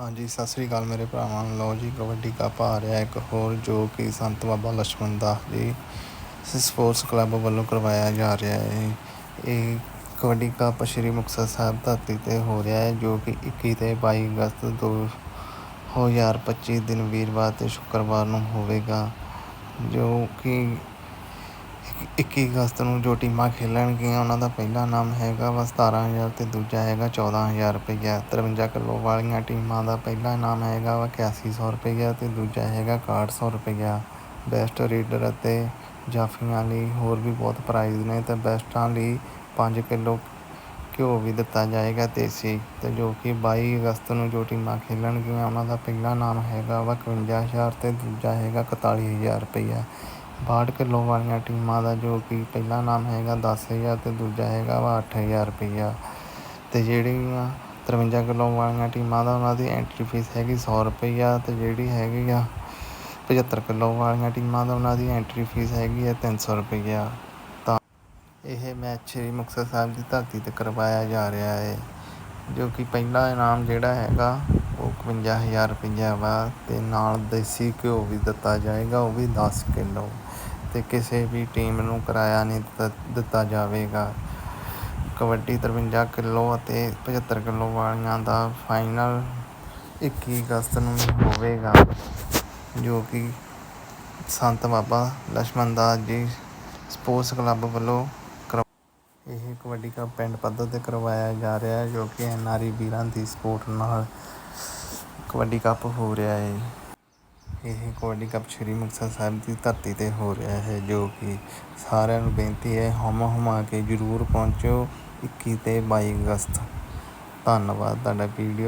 ਹਾਂਜੀ, ਸਤਿ ਸ੍ਰੀ ਅਕਾਲ ਮੇਰੇ ਭਰਾਵਾਂ। ਨੂੰ ਲਓ ਜੀ, ਕਬੱਡੀ ਕੱਪ ਆ ਰਿਹਾ ਇੱਕ ਹੋਰ ਜੋ ਕਿ ਸੰਤ ਬਾਬਾ ਲਛਮਣ ਦਾਸ ਜੀ ਸਪੋਰਟਸ ਕਲੱਬ ਵੱਲੋਂ ਕਰਵਾਇਆ ਜਾ ਰਿਹਾ ਹੈ। ਇਹ ਕਬੱਡੀ ਕੱਪ ਸ਼੍ਰੀ ਮੁਕਤਸਰ ਸਾਹਿਬ ਧਰਤੀ ਤੇ ਹੋ ਰਿਹਾ ਹੈ, ਜੋ ਕਿ 21 ਤੇ 22 ਅਗਸਤ 2025 ਦਿਨ ਵੀਰਵਾਰ ਤੇ ਸ਼ੁੱਕਰਵਾਰ ਨੂੰ ਹੋਵੇਗਾ, ਜੋ ਕਿ 21 ਅਗਸਤ ਨੂੰ ਜੋ ਟੀਮਾਂ ਖੇਲਣਗੀਆਂ, ਉਹਨਾਂ ਦਾ ਪਹਿਲਾ ਨਾਮ ਹੈਗਾ ਵਾ 17000 ਤੇ ਦੂਜਾ ਹੈਗਾ 14000 ਰੁਪਈਆ। 53 ਕਿਲੋ ਵਾਲੀਆਂ ਟੀਮਾਂ ਦਾ ਪਹਿਲਾ ਨਾਮ ਹੈਗਾ ਵਾ 8100 ਰੁਪਈਆ ਤੇ ਦੂਜਾ ਹੈਗਾ 6100 ਰੁਪਈਆ। ਬੈਸਟ ਰੀਡਰ ਅਤੇ ਜਾਫੀਆਂ ਲਈ ਹੋਰ ਵੀ ਬਹੁਤ ਪ੍ਰਾਈਜ਼ ਨੇ ਤੇ ਬੈਸਟਾਂ ਲਈ 5 ਕਿਲੋ ਘਿਓ ਵੀ ਦਿੱਤਾ ਜਾਏਗਾ ਦੇਸੀ ਤੇ ਜੋ ਕਿ 22 ਅਗਸਤ ਨੂੰ ਜੋ ਟੀਮਾਂ ਖੇਲਣਗੀਆਂ, ਉਹਨਾਂ ਦਾ ਪਹਿਲਾ ਨਾਮ ਹੈਗਾ ਵਾ 51000 ਤੇ ਦੂਜਾ ਹੈਗਾ 41000 ਰੁਪਈਆ। 62 ਕਿਲੋ ਵਾਲੀਆਂ ਟੀਮਾਂ ਦਾ ਜੋ ਕਿ ਪਹਿਲਾ ਨਾਮ ਹੈਗਾ 10000 ਤੇ ਦੂਜਾ ਹੈਗਾ ਵਾ 8000 ਰੁਪਈਆ। ਤੇ ਜਿਹੜੀਆਂ 53 ਕਿਲੋ ਵਾਲੀਆਂ ਟੀਮਾਂ ਦਾ ਉਹਨਾਂ ਦੀ ਐਂਟਰੀ ਫੀਸ ਹੈਗੀ 100 ਰੁਪਈਆ ਤੇ ਜਿਹੜੀ ਹੈਗੀ ਆ 75 ਕਿਲੋ ਵਾਲੀਆਂ ਟੀਮਾਂ ਦਾ ਉਹਨਾਂ ਦੀ ਐਂਟਰੀ ਫੀਸ ਹੈਗੀ ਹੈ 300 ਰੁਪਈਆ। ਤਾਂ ਇਹ ਮੈਚ ਸ਼੍ਰੀ ਮੁਕਤਸਰ ਸਾਹਿਬ ਦੀ ਧਰਤੀ ਤੇ ਕਰਵਾਇਆ ਜਾ ਰਿਹਾ ਹੈ, ਜੋ ਕਿ ਪਹਿਲਾ ਇਨਾਮ ਜਿਹੜਾ ਹੈਗਾ ਉਹ 51000 ਰੁਪਈਆ ਵਾ ਤੇ ਨਾਲ ਦੇਸੀ ਘਿਓ ਵੀ ਦਿੱਤਾ ਜਾਏਗਾ, ਉਹ ਵੀ 10 ਕਿਲੋ। ਤੇ ਕਿਸੇ ਵੀ ਟੀਮ ਨੂੰ ਕਿਰਾਇਆ ਨਹੀਂ ਦਿੱਤਾ- ਦਿੱਤਾ ਜਾਵੇਗਾ। ਕਬੱਡੀ 53 ਕਿਲੋ ਅਤੇ 75 ਕਿਲੋ ਵਾਲੀਆਂ ਦਾ ਫਾਈਨਲ 21 ਅਗਸਤ ਨੂੰ ਹੋਵੇਗਾ, ਜੋ ਕਿ ਸੰਤ ਬਾਬਾ ਲਛਮਣ ਦਾਸ ਜੀ ਸਪੋਰਟਸ ਕਲੱਬ ਵੱਲੋਂ ਕਰਵਾ- ਇਹ ਕਬੱਡੀ ਕੱਪ ਪਿੰਡ ਪੱਧਰ ਤੇ ਕਰਵਾਇਆ ਜਾ ਰਿਹਾ ਹੈ, ਜੋ ਕਿ ਐਨਆਰਈ ਵੀਰਾਂ ਦੀ ਸਪੋਰਟ ਨਾਲ ਕਬੱਡੀ ਕੱਪ ਹੋ ਰਿਹਾ ਹੈ ਇਹ ਕਬੱਡੀ ਕੱਪ ਸ਼੍ਰੀ ਮੁਕਤਸਰ ਸਾਹਿਬ ਦੀ ਧਰਤੀ ਤੇ ਹੋ ਰਿਹਾ ਹੈ, ਜੋ ਕਿ ਸਾਰਿਆਂ ਨੂੰ ਬੇਨਤੀ ਹੈ ਹਮ ਹਮਾ ਕੇ ਜ਼ਰੂਰ ਪਹੁੰਚੋ। 21 ਤੇ 22 ਅਗਸਤ। ਧੰਨਵਾਦ ਤੁਹਾਡਾ ਵੀਡੀਓ।